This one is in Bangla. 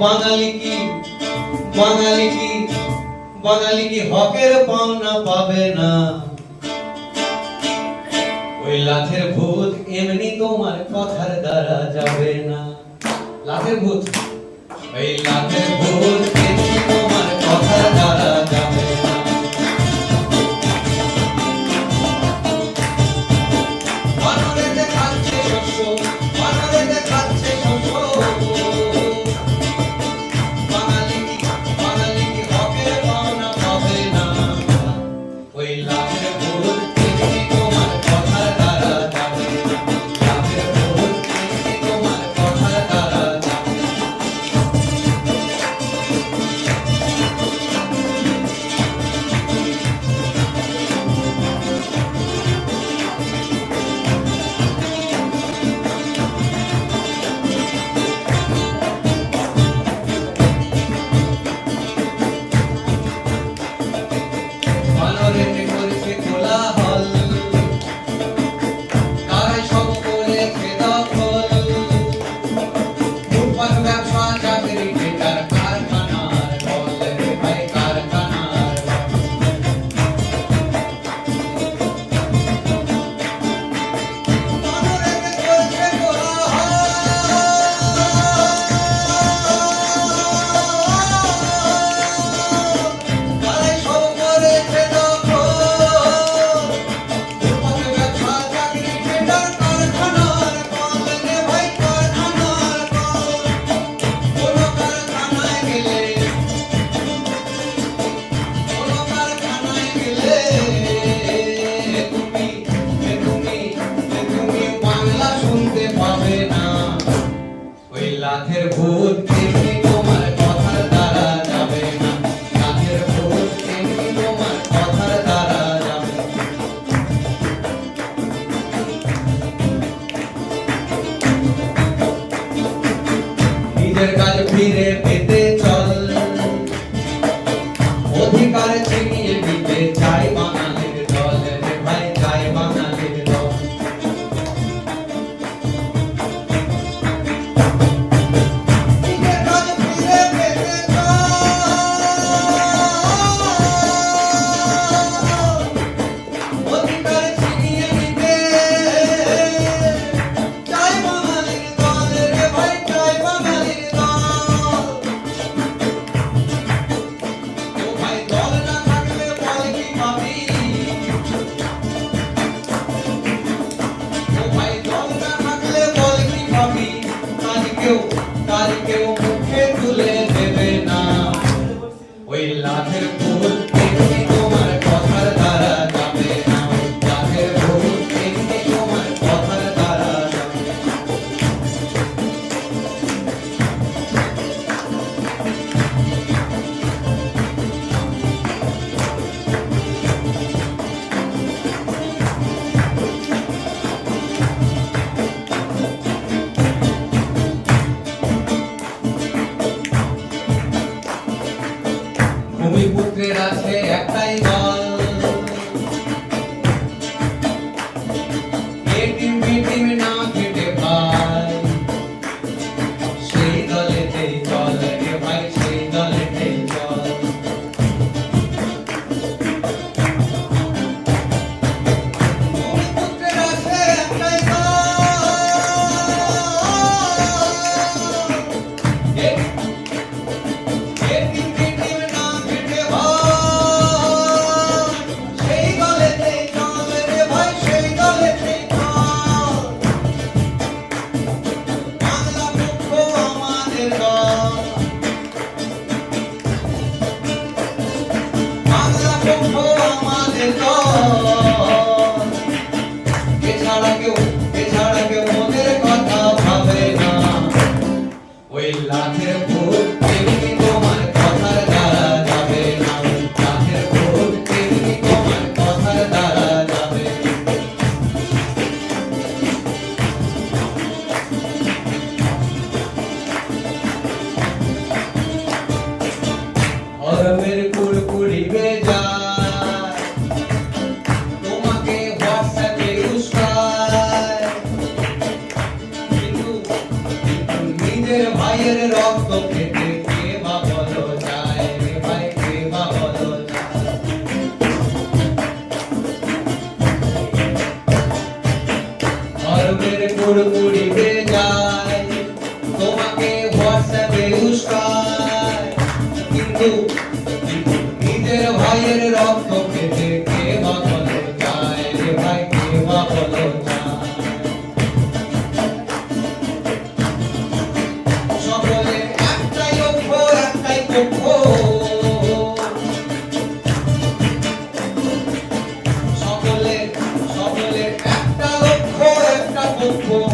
বাঙালি কি? বাঙালি কি? বাঙালি কি হকের পাওনা পাবে না? ওই লাথের ভূত এমনি তোমার কথার দ্বারা যাবে না। লাথের ভূত? ওই লাথের ভূত নিজের কাজ ফিরে পেতে চল। অধিকার ছিল দুই পুত্রের আছে একটাই মা। Oh. get it off, don't for